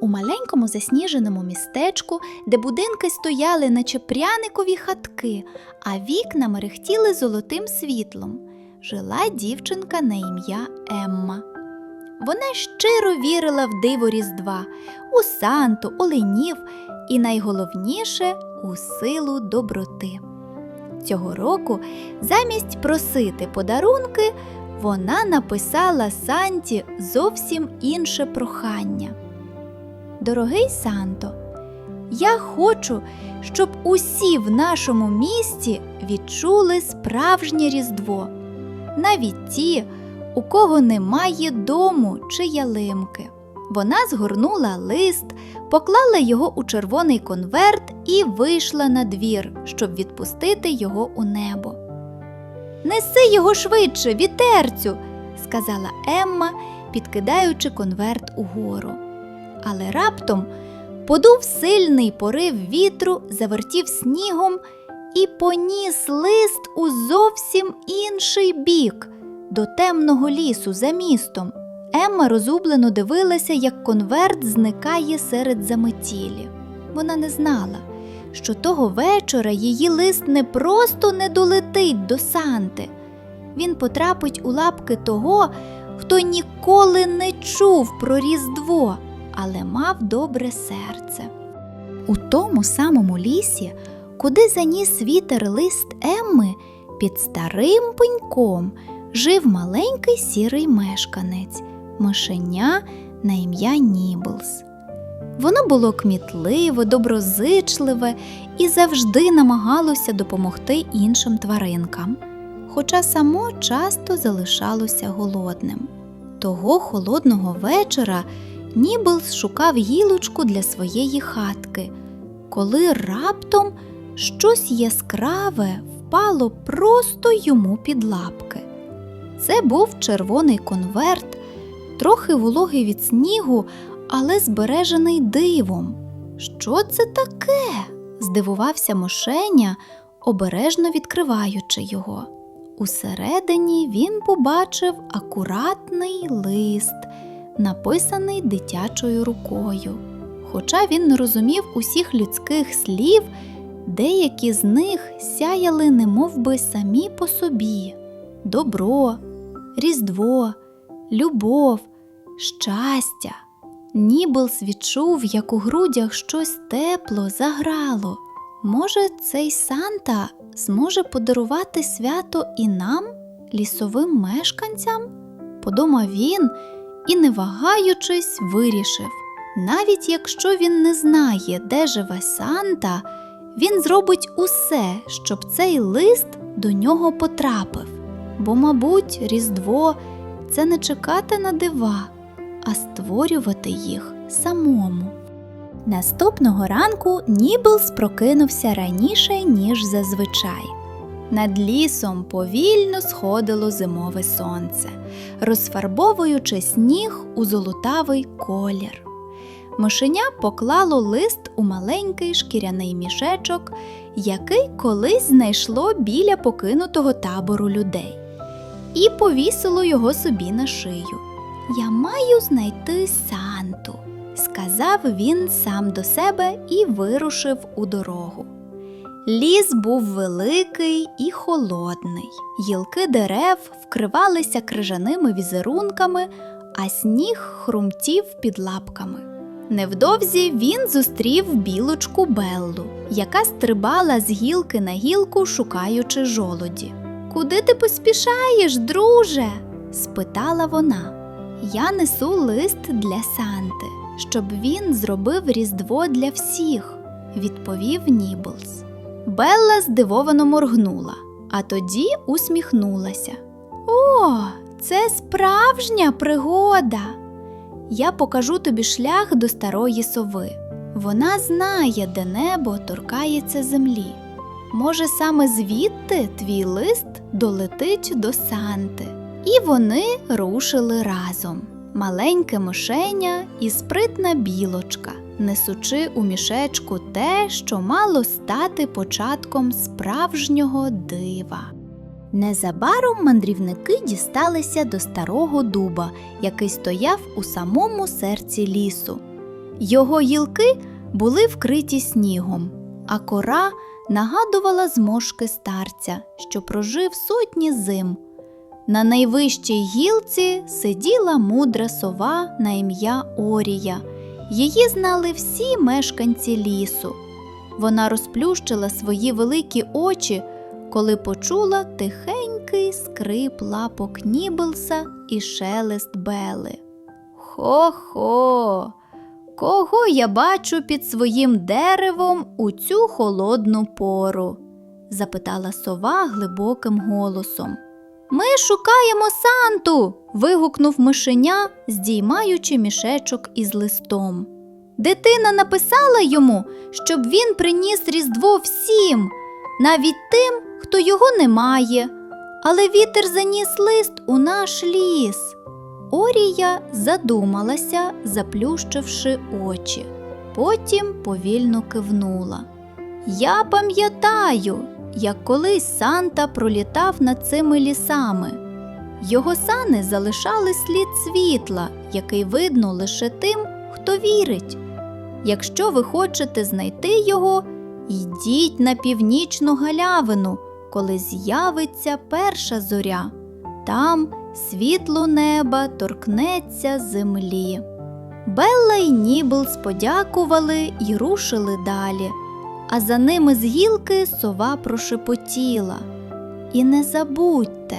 У маленькому засніженому містечку, де будинки стояли, наче пряникові хатки, а вікна мерехтіли золотим світлом, жила дівчинка на ім'я Емма. Вона щиро вірила в диво Різдва, у Санту, оленів і найголовніше у силу доброти. Цього року замість просити подарунки вона написала Санті зовсім інше прохання. Дорогий Санто, я хочу, щоб усі в нашому місті відчули справжнє Різдво, навіть ті, у кого немає дому чи ялинки. Вона згорнула лист, поклала його у червоний конверт і вийшла на двір, щоб відпустити його у небо. Неси його швидше, вітерцю, сказала Емма, підкидаючи конверт угору. Але раптом подув сильний порив вітру, завертів снігом і поніс лист у зовсім інший бік, до темного лісу за містом. Емма розгублено дивилася, як конверт зникає серед заметілі. Вона не знала, що того вечора її лист не просто не долетить до Санти. Він потрапить у лапки того, хто ніколи не чув про Різдво, але мав добре серце. У тому самому лісі, куди заніс вітер лист Емми, під старим пеньком жив маленький сірий мешканець, мишеня на ім'я Ніблс. Воно було кмітливе, доброзичливе і завжди намагалося допомогти іншим тваринкам, хоча само часто залишалося голодним. Того холодного вечора Ніблс шукав гілочку для своєї хатки, коли раптом щось яскраве впало просто йому під лапки. Це був червоний конверт, трохи вологий від снігу, але збережений дивом. Що це таке? здивувався мошеня, обережно відкриваючи його. Усередині він побачив акуратний лист, написаний дитячою рукою. Хоча він не розумів усіх людських слів, деякі з них сяяли немов би самі по собі: добро, різдво, любов, щастя. Ніблс відчув, як у грудях щось тепло заграло. Може, цей Санта зможе подарувати свято і нам, лісовим мешканцям? Подумав він і, не вагаючись, вирішив. Навіть якщо він не знає, де живе Санта, він зробить усе, щоб цей лист до нього потрапив. Бо, мабуть, Різдво це не чекати на дива, а створювати їх самому. Наступного ранку Ніблс прокинувся раніше, ніж зазвичай. Над лісом повільно сходило зимове сонце, розфарбовуючи сніг у золотавий колір. Мишеня поклало лист у маленький шкіряний мішечок, який колись знайшло біля покинутого табору людей, і повісило його собі на шию. Я маю знайти Санту, сказав він сам до себе і вирушив у дорогу. Ліс був великий і холодний. Гілки дерев вкривалися крижаними візерунками, а сніг хрумтів під лапками. Невдовзі він зустрів білочку Беллу, яка стрибала з гілки на гілку, шукаючи жолоді. Куди ти поспішаєш, друже? спитала вона. Я несу лист для Санти, щоб він зробив Різдво для всіх, відповів Ніблс. Белла здивовано моргнула, а тоді усміхнулася. О, це справжня пригода. Я покажу тобі шлях до старої сови. Вона знає, де небо торкається землі. Може, саме звідти твій лист долетить до Санти. І вони рушили разом. Маленьке мишеня і спритна білочка, несучи у мішечку те, що мало стати початком справжнього дива. Незабаром мандрівники дісталися до старого дуба, який стояв у самому серці лісу. Його гілки були вкриті снігом, а кора нагадувала зморшки старця, що прожив сотні зим. На найвищій гілці сиділа мудра сова на ім'я Орія. Її знали всі мешканці лісу. Вона розплющила свої великі очі, коли почула тихенький скрип лапок Нібелса і шелест Бели. Хо-хо, кого я бачу під своїм деревом у цю холодну пору? запитала сова глибоким голосом. Ми шукаємо Санту. вигукнув мишеня, здіймаючи мішечок із листом. Дитина написала йому, щоб він приніс Різдво всім, навіть тим, хто його не має. Але вітер заніс лист у наш ліс. Орія задумалася, заплющивши очі. Потім повільно кивнула. Я пам'ятаю, як колись Санта пролітав над цими лісами. Його сани залишали слід світла, який видно лише тим, хто вірить. Якщо ви хочете знайти його, йдіть на північну галявину, коли з'явиться перша зоря. Там світло неба торкнеться землі. Белла й Ніблс подякували і рушили далі, а за ними з гілки сова прошепотіла. І не забудьте,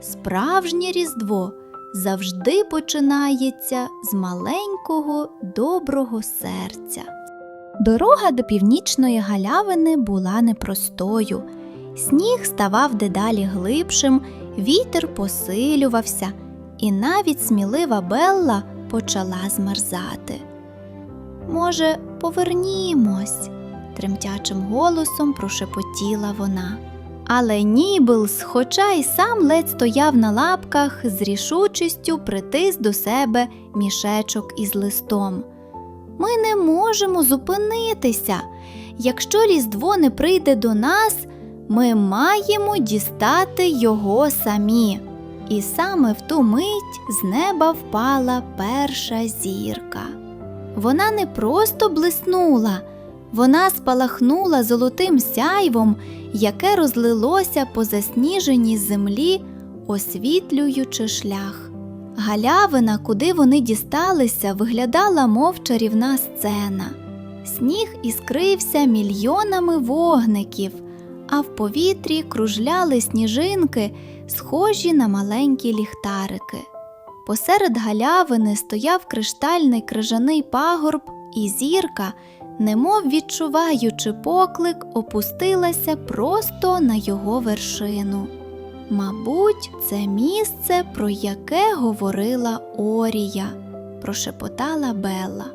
справжнє Різдво завжди починається з маленького доброго серця. Дорога до північної галявини була непростою. Сніг ставав дедалі глибшим, вітер посилювався, і навіть смілива Белла почала змерзати. Може, повернімось, тремтячим голосом прошепотіла вона. Але Нібелс, хоча й сам ледь стояв на лапках, з рішучістю притис до себе мішечок із листом. Ми не можемо зупинитися. Якщо Різдво не прийде до нас, ми маємо дістати його самі. І саме в ту мить з неба впала перша зірка. Вона не просто блиснула, вона спалахнула золотим сяйвом, яке розлилося по засніженій землі, освітлюючи шлях. Галявина, куди вони дісталися, виглядала мов чарівна сцена. Сніг іскрився мільйонами вогників, а в повітрі кружляли сніжинки, схожі на маленькі ліхтарики. Посеред галявини стояв криштальний крижаний пагорб, і зірка, немов відчуваючи поклик, опустилася просто на його вершину. Мабуть, це місце, про яке говорила Орія, прошепотала Белла.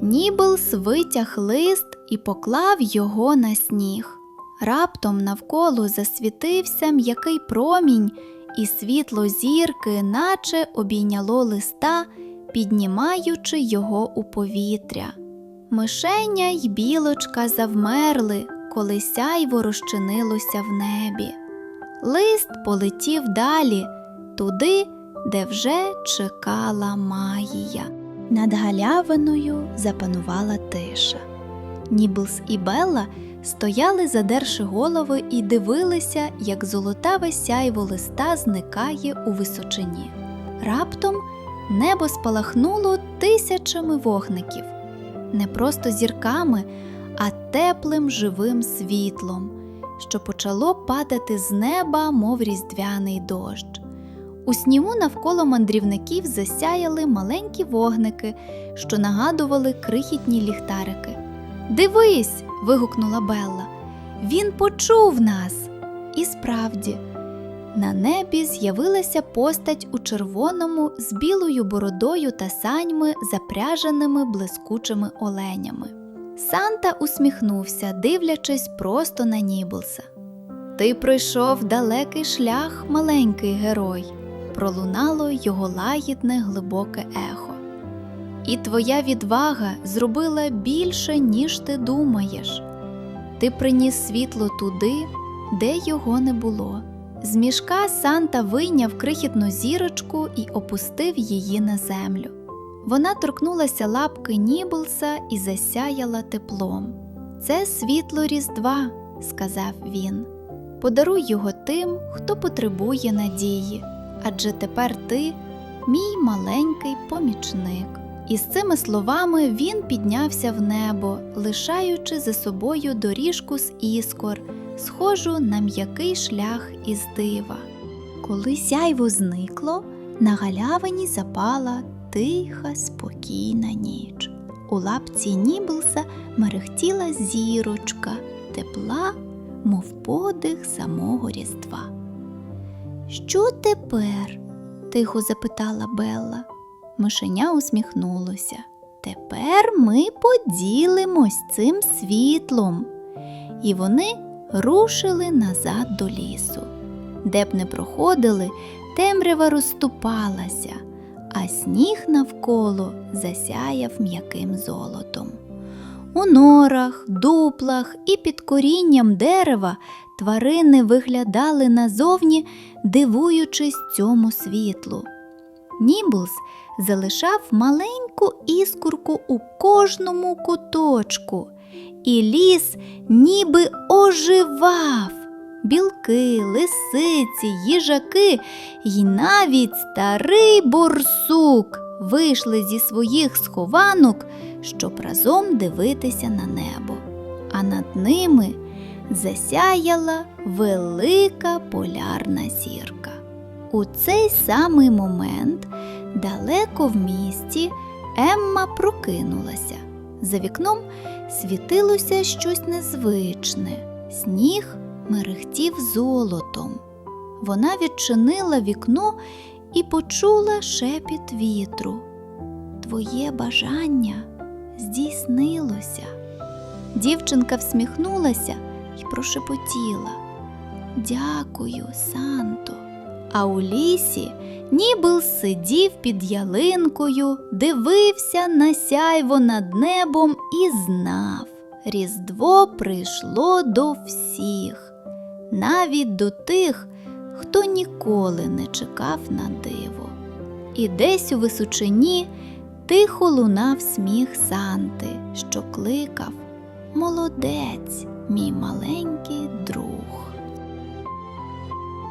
Нібелс витяг лист і поклав його на сніг. Раптом навколо засвітився м'який промінь, і світло зірки, наче обійняло листа, піднімаючи його у повітря. Мишеня й білочка завмерли, коли сяйво розчинилося в небі. Лист полетів далі, туди, де вже чекала Магія. Над галявиною запанувала тиша. Ніблс і Белла стояли, задерши голови, і дивилися, як золотаве сяйво листа зникає у височині. Раптом небо спалахнуло тисячами вогників, не просто зірками, а теплим живим світлом, що почало падати з неба, мов різдвяний дощ. У снігу навколо мандрівників засяяли маленькі вогники, що нагадували крихітні ліхтарики. Дивись. вигукнула Белла. Він почув нас. І справді, на небі з'явилася постать у червоному з білою бородою та саньми, запряженими блискучими оленями. Санта усміхнувся, дивлячись просто на Ніблса. Ти пройшов далекий шлях, маленький герой, пролунало його лагідне глибоке ехо. І твоя відвага зробила більше, ніж ти думаєш. Ти приніс світло туди, де його не було. З мішка Санта вийняв крихітну зірочку і опустив її на землю. Вона торкнулася лапки Ніблса і засяяла теплом. Це світло Різдва, сказав він. Подаруй його тим, хто потребує надії, адже тепер ти мій маленький помічник. І з цими словами він піднявся в небо, лишаючи за собою доріжку з іскор, схожу на м'який шлях із дива. Коли сяйво зникло, на галявині запала тиха, спокійна ніч. У лапці Ніблса мерехтіла зірочка, тепла, мов подих самого Різдва. Що тепер? тихо запитала Белла. Мишеня усміхнулося. Тепер ми поділимось цим світлом. І вони рушили назад до лісу. Де б не проходили, темрява розступалася, а сніг навколо засяяв м'яким золотом. У норах, дуплах і під корінням дерева тварини виглядали назовні, дивуючись цьому світлу. Нібулс залишав маленьку іскорку у кожному куточку, і ліс ніби оживав. Білки, лисиці, їжаки й навіть старий борсук вийшли зі своїх схованок, щоб разом дивитися на небо. А над ними засяяла велика полярна зірка. У цей самий момент далеко в місті Емма прокинулася. За вікном світилося щось незвичне. Сніг мерехтів золотом. Вона відчинила вікно і почула шепіт вітру. Твоє бажання здійснилося. Дівчинка всміхнулася і прошепотіла. Дякую, Санто. А у лісі Нібл сидів під ялинкою, дивився на сяйво над небом і знав, Різдво прийшло до всіх, навіть до тих, хто ніколи не чекав на диво. І десь у височині тихо лунав сміх Санти, що кликав Молодець, мій маленький друг.